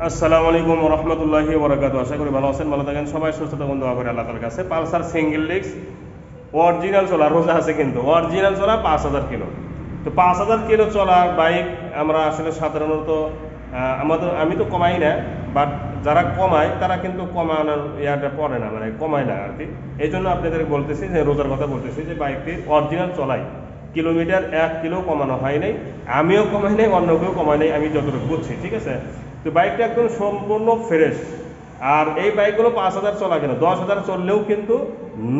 আসসালামু আলাইকুম রহমতুল্লাহি বরাকাতু আশা করি ভালো আছেন, ভালো থাকেন। সবাই সুস্থ থাকুন, দোয়া করে আল্লাহ তালার কাছে। পালসার সিঙ্গেল ডিস্ক অরিজিনাল চলা, রোজা আছে কিন্তু। অরিজিনাল চলা পাঁচ হাজার কিলো। তো পাঁচ হাজার কিলো চলা বাইক আমরা আসলে সাধারণত আমাদের, আমি তো কমাই না বাট যারা কমায়, তারা কিন্তু কমানোর ইয়াটা পড়ে না মানে কমায় না আর কি এই জন্য আপনাদের বলতেছি যে, রোজার কথা বলতেছি যে, বাইকটি অরিজিনাল চলাই। কিলোমিটার এক কিলো কমানো হয় নাই। আমিও কমাই নাই অন্য কেউ কমাই নাই, আমি যতটুকু বুঝছি, ঠিক আছে? তো বাইকটা একদম সম্পূর্ণ ফ্রেশ আর এই বাইকগুলো পাঁচ হাজার চলা কেন? দশ হাজার চললেও কিন্তু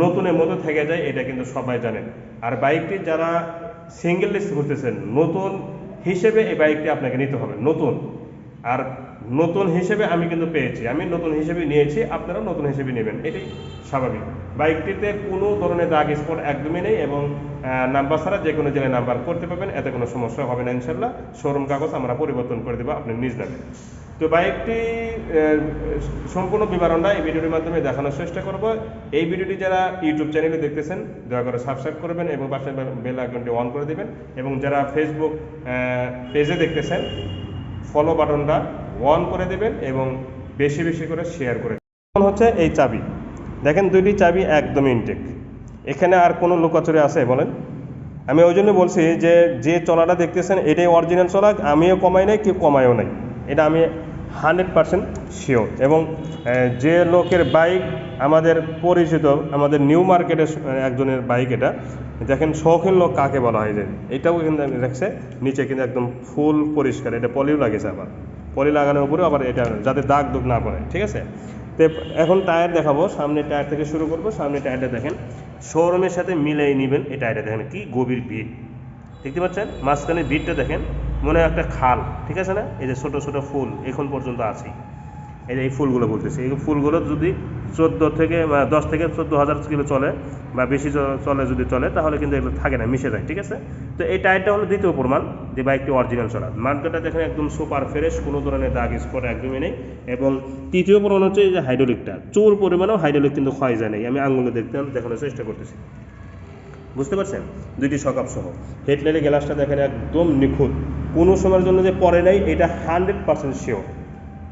নতুনের মতো থেকে যায়, এটা কিন্তু সবাই জানেন আর বাইকটি যারা সিঙ্গেল ডিস্ক ঘুরতেছেন, নতুন হিসেবে এই বাইকটি আপনাকে নিতে হবে, নতুন। আর নতুন হিসেবে আমি কিন্তু পেয়েছি, আমি নতুন হিসেবে নিয়েছি আপনারা নতুন হিসেবে নেবেন, এটাই স্বাভাবিক। বাইকটিতে কোনো ধরনের দাগ স্পট একদমই নেই এবং নাম্বার ছাড়া যে কোনো জেলায় নাম্বার করতে পারবেন, এতে কোনো সমস্যা হবে না ইনশাল্লাহ শোরুম কাগজ আমরা পরিবর্তন করে দেবো আপনি নিজ নামে। তো বাইকটি সম্পূর্ণ বিবরণটা এই ভিডিওটির মাধ্যমে দেখানোর চেষ্টা করব। এই ভিডিওটি যারা ইউটিউব চ্যানেলে দেখতেছেন, দয়া করে সাবস্ক্রাইব করবেন এবং পাশে বেল আইকনটি অন করে দেবেন এবং যারা ফেসবুক পেজে দেখতেছেন ফলো বাটনটা অন করে দেবেন এবং বেশি বেশি করে শেয়ার করে হচ্ছে এই চাবি। দেখেন দুইটি চাবি একদম ইনটেক এখানে আর কোনো লুকাচুরি আছে, বলেন। আমি ওই জন্য বলছি যে যে চলাটা দেখতেছেন, এটাই অরিজিনাল চলা, আমিও কমাই নাই, কেউ কমায়ও নাই। এটা আমি হান্ড্রেড পার্সেন্ট শিওর এবং যে লোকের বাইক আমাদের পরিচিত, আমাদের নিউ মার্কেটের একজনের বাইক এটা, দেখেন শৌখিন লোক কাকে বলা হয় যে, এটাও কিন্তু দেখছে নিচে কিন্তু একদম ফুল পরিষ্কার। এটা পলিও লাগেছে আবার। পলি লাগানোর উপরে আবার এটা যাতে দাগ দুগ না পড়ে, ঠিক আছে? তো এখন টায়ার দেখাবো, সামনে টায়ার থেকে শুরু করব, সামনে টায়ারটা দেখেন। শোরুমের সাথে মিলাই নেবেন এই টায়ারটা, দেখেন কি গভীর ভিড়। দেখতে পাচ্ছেন? মাঝখানে ভিড়টা দেখেন, মনে হয় একটা খাল, ঠিক আছে না? এই যে ছোটো ছোটো ফুল এখন পর্যন্ত আছেই এই যে এই ফুলগুলো বলতেছি, এই ফুলগুলো যদি চোদ্দ থেকে, বা দশ থেকে চোদ্দ হাজার কিলো চলে, বা বেশি চলে যদি চলে, তাহলে কিন্তু এগুলো থাকে না, মিশে যায়, ঠিক আছে? তো এই টায়ারটা হলো দ্বিতীয় প্রমাণ। যে বাইকটি অরিজিনাল সরাত মার্কেটটা দেখেন একদম সুপার ফ্রেশ কোনো ধরনের দাগ স্পট একদমই নেই। এবং তৃতীয় প্রমাণ হচ্ছে যে হাইড্রোলিকটা চোর পরিমাণেও হাইড্রোলিক কিন্তু ক্ষয় যায় নাই। আমি আঙুলে দেখতাম, দেখানোর চেষ্টা করতেছি। বুঝতে পারছেন? দুইটি সকাপ সহ। হেডলাইটের গ্লাসটা দেখেন একদম নিখুঁত। কোনো সময়ের জন্য যে পরে নাই, এটা হান্ড্রেড পার্সেন্ট শিওর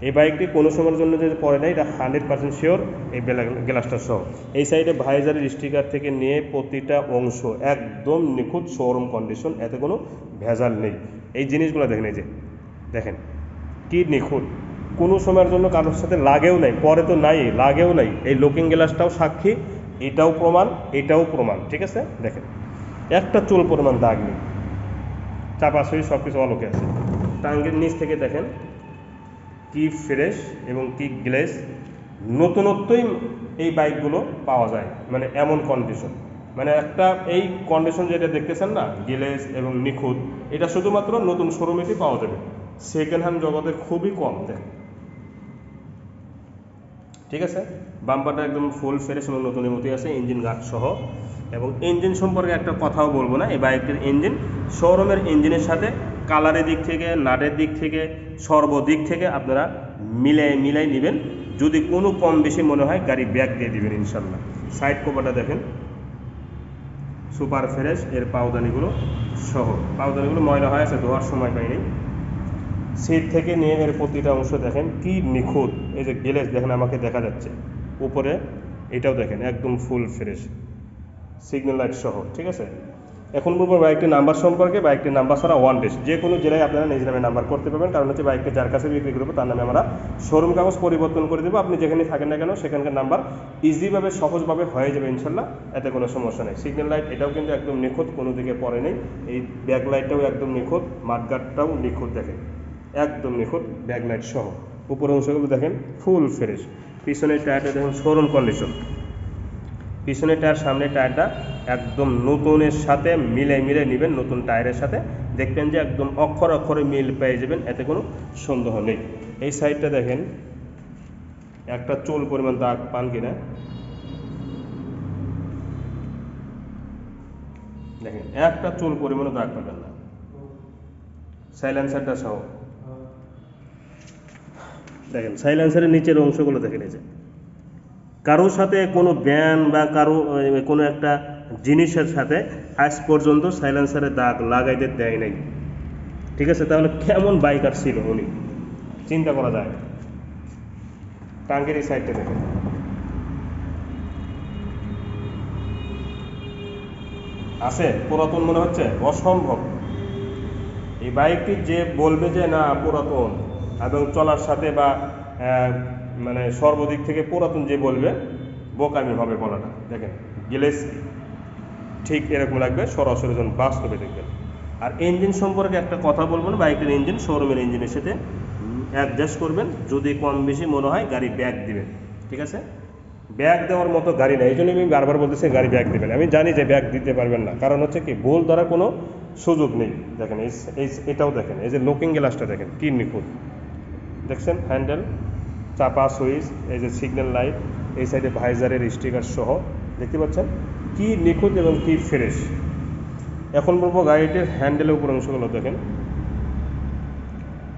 এই বাইকটি কোনো সময়ের জন্য যে পরে নাই, এটা হান্ড্রেড পার্সেন্ট শিওর এই গ্লাসটা সহ। এই সাইডে ভাইজারের স্টিকার থেকে নিয়ে প্রতিটা অংশ একদম নিখুঁত শোরুম কন্ডিশন এতে কোনো ভেজাল নেই। এই জিনিসগুলো দেখেন, এই যে দেখেন, কি নিখুঁত। কোনো সময়ের জন্য কারোর সাথে লাগেও নাই, পরে তো নাই, লাগেও নাই। এই লুকিং গ্লাসটাও সাক্ষী, এটাও প্রমাণ এটাও প্রমাণ, ঠিক আছে? দেখেন, একটা চুল পরিমাণ দাগ নেই। চাপাশুই সব কিছু অলোকে আছে। টাঙ্গের নিচ থেকে দেখেন কি ফ্রেশ এবং কি গ্লেস নতুনত্বই এই বাইকগুলো পাওয়া যায় মানে এমন কন্ডিশন মানে একটা এই কন্ডিশন যেটা দেখতেছেন না, গ্লেস এবং নিখুঁত, এটা শুধুমাত্র নতুন শোরুমেতেই পাওয়া যাবে। সেকেন্ড হ্যান্ড জগতে খুবই কম দেয় ঠিক আছে? বাম্পারটা একদম ফুল ফ্রেশ এবং নতুনের মতোই আছে ইঞ্জিন গার্ড সহ। এবং ইঞ্জিন সম্পর্কে একটা কথাও বলব না, এই বাইকটির ইঞ্জিন শোরুমের ইঞ্জিনের সাথে কালারের দিক থেকে, নাটের দিক থেকে, সর্বদিক থেকে আপনারা মিলাই মিলাই নেবেন। যদি কোনো কম বেশি মনে হয়, গাড়ি ব্যাক দিয়ে দিবেন ইনশাল্লাহ সাইড কভারটা দেখেন। সুপার ফ্রেশ, এর পাউদানিগুলো সহ। পাউদানিগুলো ময়লা হয়ে আছে, ধোয়ার সময় পাইনি সিট থেকে নিয়ে এর প্রতিটা অংশ দেখেন, কি নিখুঁত। এই যে গ্লেস দেখেন, আমাকে দেখা যাচ্ছে। উপরে এটাও দেখেন, একদম ফুল ফ্রেশ। সিগন্যাল লাইট সহ, ঠিক আছে? এখন বলব বাইকটির নাম্বার সম্পর্কে, বাইকটির নাম্বার ছাড়া ওয়ান টেস্ট যে কোনো জেলায় আপনারা নিজ নামে নাম্বার করতে পারবেন। কারণ হচ্ছে বাইকটি যার কাছে বিক্রি করব, তার নামে আমরা শোরুম কাগজ পরিবর্তন করে দেবো। আপনি যেখানে থাকেন না কেন, সেখানকার নাম্বার ইজিভাবে সহজভাবে হয়ে যাবে ইনশাল্লাহ। এতে কোনো সমস্যা নেই। সিগন্যাল লাইট এটাও কিন্তু একদম নিখুঁত, কোনো দিকে পড়ে নেই। এই ব্যাক লাইটটাও একদম নিখুঁত মাঠগাটটাও নিখুঁত দেখেন। একদম নিখুঁত ব্যাক লাইট সহ। উপরের অংশগুলো দেখেন ফুল ফ্রেশ পিছনের টায়ারটা দেখুন শোরুম কন্ডিশন পিছনের টায়ার সামনের টায়ারটা একদম নতুনের সাথে মিলে মিলে নেবেন, নতুন টায়ারের সাথে। দেখবেন যে একদম অক্ষর অক্ষরে মিল পেয়ে যাবেন, এতে কোনো সন্দেহ নেই। এই সাইডটা দেখেন, একটা চুল পরিমাণ দাগ পান কিনা। দেখেন, একটা চুল পরিমাণও দাগ পাবেন না। সাইলেন্সারটা সহ। দেখেন, সাইলেন্সারের নিচের অংশগুলো দেখেন এই যে। কারোর সাথে কোনো ব্যান বা কারও কোনো একটা জিনিসের সাথে আজ পর্যন্ত সাইলেন্সারের দাগ লাগাইতে দেয় নাই। ঠিক আছে? তাহলে কেমন বাইকার ছিল উনি? চিন্তা করা যায়। টাঙ্গের এই সাইডটা আছে? পুরাতন মনে হচ্ছে? অসম্ভব। এই বাইকটি যে বলবে যে না পুরাতন এবং চলার সাথে বা মানে সর্বদিক থেকে পুরাতন যে বলবে, বোকামি হবে বলাটা। দেখেন গিলেস ঠিক এরকম লাগবে, সরাসরি যখন বাস্তবে দেখবেন। আর ইঞ্জিন সম্পর্কে একটা কথা বলবেন বাইকের ইঞ্জিন শোরুমের ইঞ্জিনের সাথে অ্যাডজাস্ট করবেন। যদি কম বেশি মনে হয়, গাড়ি ব্যাগ দিবেন। ঠিক আছে? ব্যাগ দেওয়ার মতো গাড়ি নেই এই জন্য আমি বারবার বলতেছি, গাড়ি ব্যাগ দিবেন। আমি জানি যে ব্যাগ দিতে পারবেন না। কারণ হচ্ছে কি, ভুল ধরার কোনো সুযোগ নেই। দেখেন, এই এটাও দেখেন, এই যে লুকিং গ্লাসটা দেখেন, কি নিখুঁত। দেখছেন? হ্যান্ডেল চাপা সুইচ, এই যে সিগন্যাল লাইট এই সাইডে ভাইজারের স্টিকার সহ, দেখতে পাচ্ছেন? কি নিখুঁত এবং কি ফ্রেশ এখন বলব গাড়িটির হ্যান্ডেলের উপর অংশগুলো দেখেন।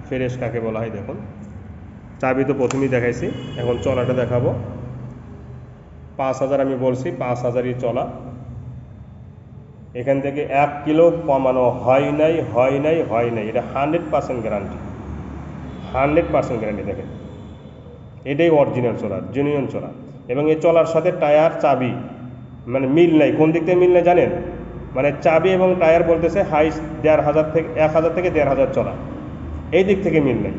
ফ্রেশ কাকে বলা হয় দেখুন। চাবি তো প্রথমেই দেখাইছি, এখন চলাটা দেখাবো। পাঁচ হাজার আমি বলছি, পাঁচ হাজারই চলা। এখান থেকে এক কিলো কমানো হয় নাই হয় নাই হয় নাই। এটা hundred percent guarantee hundred percent guarantee দেখেন। এটাই অরিজিনাল চলা জেনুইন চলা এবং এই চলার সাথে টায়ার চাবি মানে মিল নাই। কোন দিক থেকে মিল নাই জানেন? মানে চাবি এবং টায়ার বলতেছে হাই দেড় হাজার থেকে, এক হাজার থেকে দেড় হাজার চলা এই দিক থেকে মিল নেই।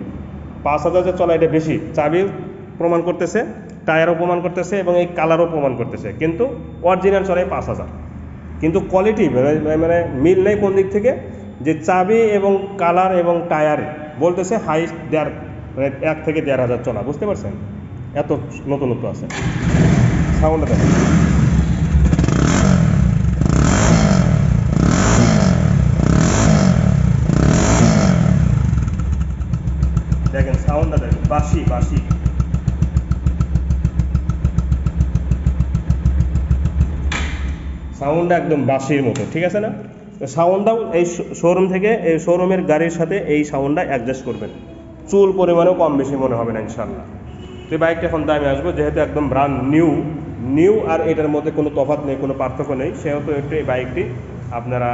পাঁচ হাজার যে চলা, এটা বেশি। চাবিও প্রমাণ করতেছে, টায়ারও প্রমাণ করতেছে এবং এই কালারও প্রমাণ করতেছে। কিন্তু অরিজিনাল চলে পাঁচ হাজার। কিন্তু কোয়ালিটি মানে মিল নেই কোন দিক থেকে? যে চাবি এবং কালার এবং টায়ার বলতেছে হাই দেড় মানে এক থেকে দেড় হাজার চলা বুঝতে পারছেন? এত নতুনত্ব আছে। সাউন্ডটা দেখেন। দেখেন, সাউন্ডটা দেখেন বাসি বাসি সাউন্ডটা একদম বাসির মতো, ঠিক আছে না? সাউন্ডটাও এই শোরুম থেকে, এই শোরুমের গাড়ির সাথে এই সাউন্ডটা অ্যাডজাস্ট করবেন। চুল পরিমাণেও কম বেশি মনে হবে না ইনশাল্লাহ তো এই বাইকটা এখন দামে আসব, যেহেতু একদম ব্রান্ড নিউ নিউ আর এটার মধ্যে কোনো তফাৎ নেই, কোনো পার্থক্য নেই, সেহেতু একটু এই বাইকটি আপনারা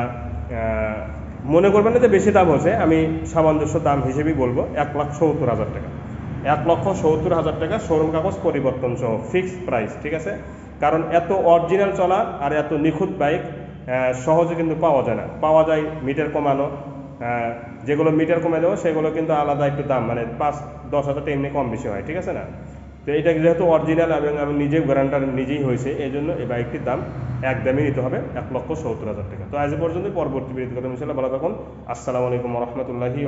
মনে করবেন না যে বেশি দাম হচ্ছে আমি সামঞ্জস্য দাম হিসেবেই বলব, এক লাখ সত্তর হাজার টাকা। এক লক্ষ সত্তর হাজার টাকা শোরুম কাগজ পরিবর্তন সহ ফিক্সড প্রাইস ঠিক আছে? কারণ এত অরিজিনাল চলা আর এত নিখুঁত বাইক সহজে কিন্তু পাওয়া যায় না। পাওয়া যায় মিটার কমানো যেগুলো মিটার কমে দেবো, সেগুলো কিন্তু আলাদা একটু দাম। মানে পাঁচ, দশ হাজার টাকা এমনি কম বেশি হয়, ঠিক আছে না? তো এটা যেহেতু অরিজিনাল এবং আমি নিজে গ্যারান্টার নিজেই হয়েছে এই জন্য এই বাইকটির দাম একদমই নিতে হবে এক লক্ষ সত্তর হাজার টাকা। তো আজ পর্যন্ত পরবর্তী বিরতি কথা মিশালে ভালো থাকুন। আসসালামু আলাইকুম রহমতুল্লাহি